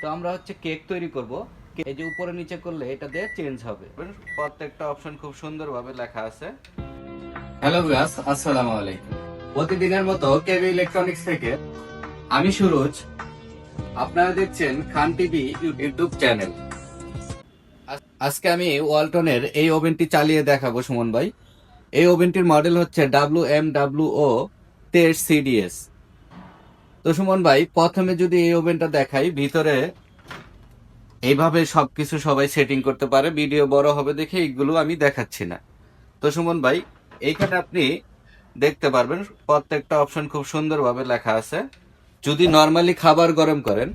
তো আমরা হচ্ছে কেক তৈরি করব। এই যে উপরে নিচে করলে এটা দিয়ে চেঞ্জ হবে। প্রত্যেকটা অপশন খুব সুন্দরভাবে লেখা আছে। হ্যালো ভিউয়ার্স আসসালামু আলাইকুম। প্রতিদিনের মতো কেবি ইলেকট্রনিক্স থেকে আমি সুরজ। আপনারা দেখছেন খান টিভি ইউটিউব চ্যানেল। আজকে আমি ওয়ালটনের এই ওভেনটি চালিয়ে দেখাবো সুমন ভাই। এই ওভেনটির মডেল হচ্ছে ডাব্লু এম ডাব্লু ও তেইশ সিডিএস তো সুমন ভাই, প্রথমে যদি এই ওভেনটা দেখাই, ভিতরে এইভাবে সবকিছু সবাই সেটিং করতে পারে, ভিডিও বড় হবে দেখে এইগুলো আমি দেখাচ্ছি না। তো সুমন ভাই, এইখানে আপনি দেখতে পারবেন, প্রত্যেকটা অপশন খুব সুন্দরভাবে লেখা আছে। যদি নর্মালি খাবার গরম করেন,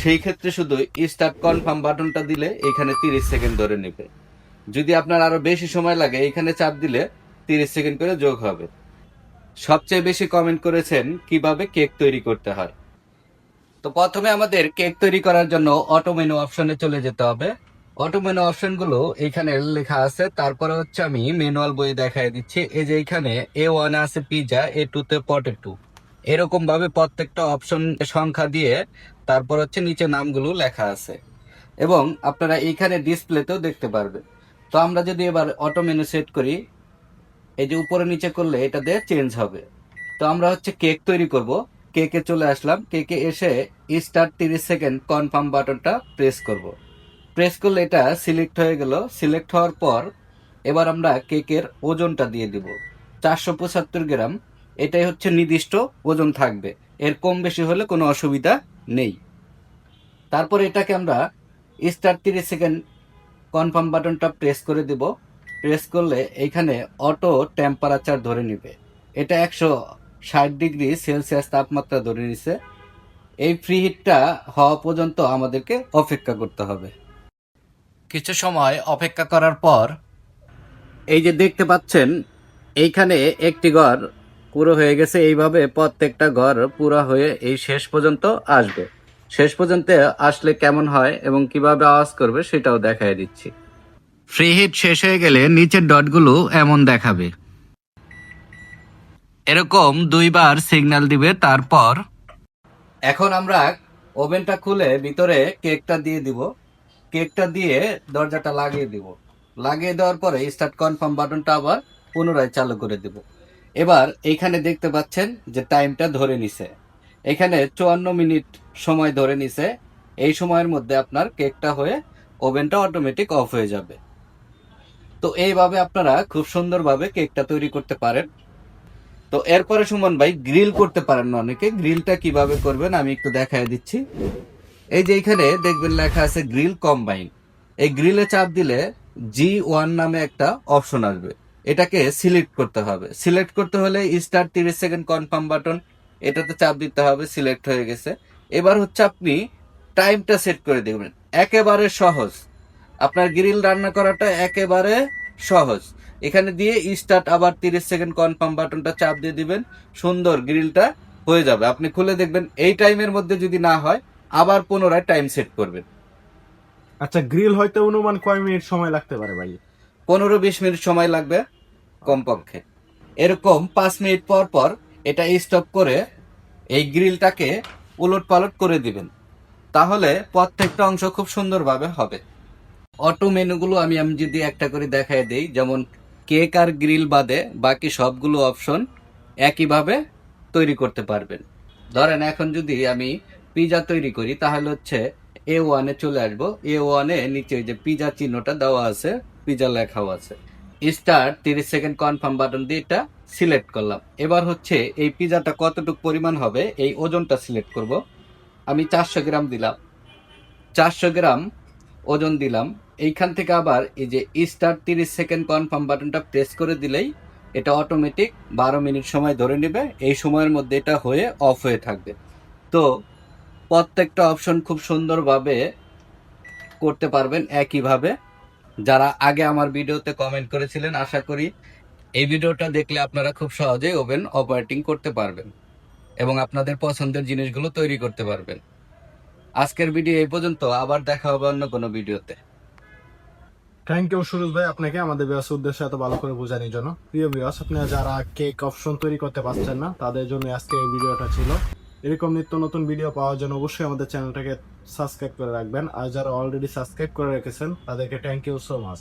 সেই ক্ষেত্রে শুধু স্টার্ট কনফার্ম বাটনটা দিলে এখানে তিরিশ সেকেন্ড ধরে নেবে। যদি আপনার আরও বেশি সময় লাগে, এখানে চাপ দিলে তিরিশ সেকেন্ড করে যোগ হবে। সবচেয়ে বেশি কমেন্ট করেছেন, কীভাবে কেক তৈরি করতে হয়। তো প্রথমে আমাদের কেক তৈরি করার জন্য অটো মেনু অপশনে চলে যেতে হবে। অটো মেনু অপশনগুলো এখানে লেখা আছে, তারপরে হচ্ছে আমি ম্যানুয়াল বই দেখাই দিচ্ছি। এই যে এখানে এ ওয়ান আছে পিজা এ টু তে পটেটো এরকম ভাবে প্রত্যেকটা অপশন সংখ্যা দিয়ে তারপর হচ্ছে নিচে নামগুলো লেখা আছে। এবং আপনারা এইখানে ডিসপ্লেতেও দেখতে পারবেন। তো আমরা যদি এবার অটো মেনু সেট করি এই যে উপরে নিচে করলে এটা দিয়ে চেঞ্জ হবে। তো আমরা হচ্ছে কেক তৈরি করব। কেকে চলে আসলাম। কেকে এসে স্টার্ট তিরিশ সেকেন্ড কনফার্ম বাটনটা প্রেস করব। প্রেস করলে এটা সিলেক্ট হয়ে গেল। সিলেক্ট হওয়ার পর এবার আমরা কেকের ওজনটা দিয়ে দিব। চারশো পঁচাত্তর গ্রাম। এটাই হচ্ছে নির্দিষ্ট ওজন থাকবে। এর কম বেশি হলে কোনো অসুবিধা নেই। তারপর এটাকে আমরা স্টার্ট তিরিশ সেকেন্ড কনফার্ম বাটনটা প্রেস করে দিব। প্রেস করলে এইখানে অটো টেম্পারেচার ধরে নেবে। এটা একশো ষাট ডিগ্রি সেলসিয়াস তাপমাত্রা ধরে নিছে। এই ফ্রি হিটটা হওয়া পর্যন্ত আমাদেরকে অপেক্ষা করতে হবে। কিছু সময় অপেক্ষা করার পর এই যে দেখতে পাচ্ছেন, এইখানে একটি ঘর পুরো হয়ে গেছে। এইভাবে প্রত্যেকটা ঘর পুরো হয়ে এই শেষ পর্যন্ত আসবে। শেষ পর্যন্ত আসলে কেমন হয় এবং কীভাবে আওয়াজ করবে সেটাও দেখাই দিচ্ছি। ফ্রি হিট শেষ হয়ে গেলে নিচের ডটগুলো এমন দেখাবে। এরকম দুইবার সিগন্যাল দিবে, তারপর? এখন আমরা ওভেনটা খুলে ভিতরে কেকটা দিয়ে দিব। কেকটা দিয়ে দরজাটা লাগিয়ে দিব। লাগিয়ে দেওয়ার পরে স্টার্ট কনফার্ম বাটনটা আবার পুনরায় চালু করে দিব। এবার এইখানে দেখতে পাচ্ছেন যে টাইমটা ধরে নিছে। এখানে চুয়ান্ন মিনিট সময় ধরে নিছে। এই সময়ের মধ্যে আপনার কেকটা হয়ে ওভেনটা অটোমেটিক অফ হয়ে যাবে। তো এইভাবে আপনারা খুব সুন্দরভাবে কেকটা তৈরি করতে পারেন। তো এরপরে সুমন ভাই, গ্রিল করতে পারেন না অনেকে। গ্রিলটা কীভাবে করবেন আমি একটু দেখাই দিচ্ছি। এই যে এখানে দেখবেন লেখা আছে গ্রিল কম্বাইন। এই গ্রিলে চাপ দিলে জি ওয়ান নামে একটা অপশন আসবে। এটাকে সিলেক্ট করতে হবে। সিলেক্ট করতে হলে স্টার তিরিশ সেকেন্ড কনফার্ম বাটন, এটাতে চাপ দিতে হবে, সিলেক্ট হয়ে গেছে। এবার হচ্ছে আপনি টাইমটা সেট করে দেবেন। একেবারে সহজ। আপনার গ্রিল রান্না করাটা একেবারে সহজ। এখানে দিয়ে স্টার্ট আবার তিরিশ সেকেন্ড কনফার্ম বাটনটা চাপ দিয়ে দিবেন। সুন্দর গ্রিলটা হয়ে যাবে। আপনি খুলে দেখবেন এই টাইমের মধ্যে যদি না হয় আবার পুনরায় টাইম সেট করবেন। আচ্ছা গ্রিল হয়তো অনুমান কয় মিনিট সময় লাগতে পারে ভাই? পনেরো বিশ মিনিট সময় লাগবে কমপক্ষে। এরকম পাঁচ মিনিট পর পর এটা স্টপ করে এই গ্রিলটাকে উলট পালট করে দিবেন। তাহলে প্রত্যেকটা অংশ খুব সুন্দরভাবে হবে। অটো মেনুগুলো আমি আমি যদি একটা করে দেখাই দেই, যেমন কেক আর গ্রিল বাদে বাকি সবগুলো অপশন একইভাবে তৈরি করতে পারবেন। ধরেন এখন যদি আমি পিজা তৈরি করি, তাহলে হচ্ছে এ ওয়ানে চলে আসব। এ ওয়ানে নিচে যে পিজা চিহ্নটা দেওয়া আছে, পিজা লেখাও আছে। স্টার্ট তিরিশ সেকেন্ড কনফার্ম বাটন দিয়ে এটা সিলেক্ট করলাম। এবার হচ্ছে এই পিজাটা কতটুকু পরিমাণ হবে, এই ওজনটা সিলেক্ট করব। আমি চারশো গ্রাম দিলাম। চারশো গ্রাম ওজন দিলাম। এইখান থেকে আবার এই যে স্টার্ট তিরিশ সেকেন্ড কনফার্ম বাটনটা প্রেস করে দিলেই এটা অটোমেটিক বারো মিনিট সময় ধরে নেবে। এই সময়ের মধ্যে এটা হয়ে অফ হয়ে থাকবে। তো প্রত্যেকটা অপশন খুব সুন্দরভাবে করতে পারবেন একইভাবে। যারা আগে আমার ভিডিওতে কমেন্ট করেছিলেন, আশা করি এই ভিডিওটা দেখলে আপনারা খুব সহজেই ওভেন অপারেটিং করতে পারবেন এবং আপনাদের পছন্দের জিনিসগুলো তৈরি করতে পারবেন। আজকের ভিডিও এই পর্যন্ত, আবার দেখা হবে অন্য কোনো ভিডিওতে। থ্যাংক ইউ সুরজ ভাই, আপনাকে আমাদের ব্যবসা উদ্দেশ্যে এত ভালো করে বোঝানোর জন্য। প্রিয় বিয়াস আপনারা যারা কেক অপশন তৈরি করতে পারছেন না, তাদের জন্য আজকে এই ভিডিওটা ছিল। এরকম নিত্য নতুন ভিডিও পাওয়ার জন্য অবশ্যই আমাদের চ্যানেলটাকে সাবস্ক্রাইব করে রাখবেন। আর যারা অলরেডি সাবস্ক্রাইব করে রেখেছেন, তাদেরকে থ্যাংক ইউ সো মাচ